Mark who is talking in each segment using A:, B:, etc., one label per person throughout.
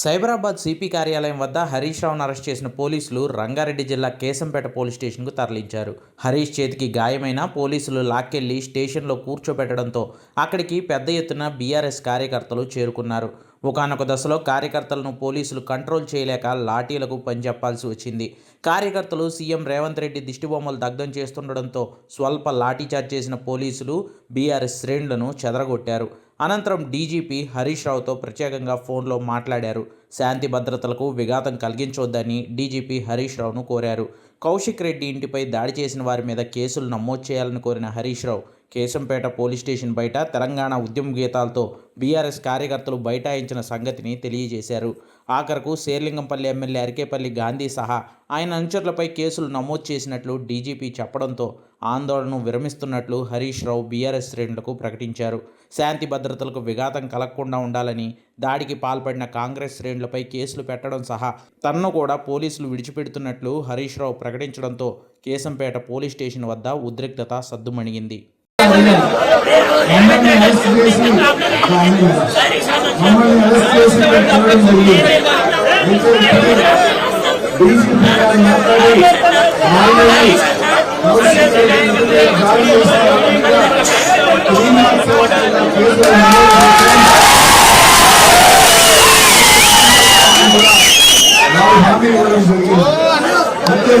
A: Cyberabad CP కార్యాలయం వద్ద హరీష్ రావును అరెస్ట్ చేసిన పోలీసులు రంగారెడ్డి జిల్లా కేశంపేట పోలీస్ స్టేషన్కు తరలించారు. హరీష్ చేతికి గాయమైన పోలీసులు లాక్కెళ్ళి స్టేషన్లో కూర్చోబెట్టడంతో అక్కడికి పెద్ద ఎత్తున బీఆర్ఎస్ కార్యకర్తలు చేరుకున్నారు. ఒకనొక దశలో కార్యకర్తలను పోలీసులు కంట్రోల్ చేయలేక లాఠీలకు పనిచెప్పాల్సి వచ్చింది. కార్యకర్తలు సీఎం రేవంత్ రెడ్డి దిష్టిబొమ్మలు దగ్ధం చేస్తుండడంతో స్వల్ప లాఠీచార్జ్ చేసిన పోలీసులు బీఆర్ఎస్ శ్రేణులను చెదరగొట్టారు. అనంతరం డీజీపీ హరీష్ రావుతో ప్రత్యేకంగా ఫోన్లో మాట్లాడారు. శాంతి భద్రతలకు విఘాతం కలిగించొద్దని డీజీపీ హరీష్ రావును కోరారు. కౌశిక్ రెడ్డి ఇంటిపై దాడి చేసిన వారి మీద కేసులు నమోదు చేయాలని కోరిన హరీష్ రావు కేశంపేట పోలీస్ స్టేషన్ బయట తెలంగాణ ఉద్యమ గీతాలతో బీఆర్ఎస్ కార్యకర్తలు బైఠాయించిన సంగతిని తెలియజేశారు. ఆఖరకు శేర్లింగంపల్లి ఎమ్మెల్యే అరికేపల్లి గాంధీ సహా ఆయన అనుచరులపై కేసులు నమోదు చేసినట్లు డీజీపీ చెప్పడంతో ఆందోళనను విరమిస్తున్నట్లు హరీష్ రావు బీఆర్ఎస్ శ్రేణులకు ప్రకటించారు. శాంతి భద్రతలకు విఘాతం కలగకుండా ఉండాలని దాడికి పాల్పడిన కాంగ్రెస్ శ్రేణులపై కేసులు పెట్టడం సహా తనను కూడా పోలీసులు విడిచిపెడుతున్నట్లు హరీష్ రావు ప్రకటించడంతో కేశంపేట పోలీస్ స్టేషన్ వద్ద ఉద్రిక్తత సద్దుమణిగింది.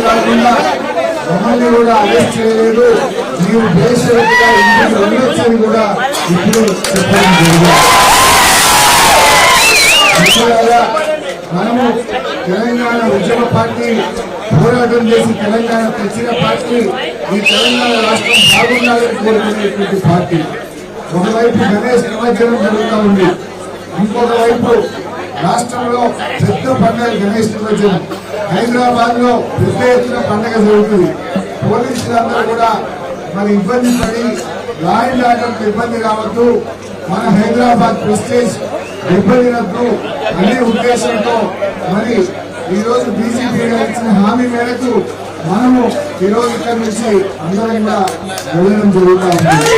B: కాకుండా మమ్మల్ని కూడా అరెస్ట్ చేయలేదు. నీవు ఇంటికి వెళ్ళొచ్చని కూడా ఇప్పుడు చెప్పడం జరిగింది. మనము తెలంగాణ ఉద్యమ పార్టీ పోరాటం చేసి తెలంగాణ తెచ్చిన పార్టీ ఈ తెలంగాణ రాష్ట్రం బాగుండాలని కోరుకునేటువంటి పార్టీ. ఒకవైపు గణేష్ నిమజ్జనం జరుగుతూ ఉంది. ఇంకొక వైపు రాష్ట్రంలో పెద్ద పండుగ గణేష్ నిమజ్జనం. హైదరాబాద్లో పెద్ద ఎత్తున పండుగ జరుగుతుంది. పోలీసులందరూ కూడా మరి ఇబ్బంది పడి లా అండ్ ఇబ్బంది రావద్దు. మన హైదరాబాద్ ప్రెస్టేజ్ దెబ్బతినద్దు అనే ఉద్దేశంతో మరి ఈరోజు బీజేపీ ఇచ్చిన హామీ మేరకు మనము ఈ రోజు ఇక్కడి నుంచి అందరం కూడా వెళ్ళడం జరుగుతూ ఉంది.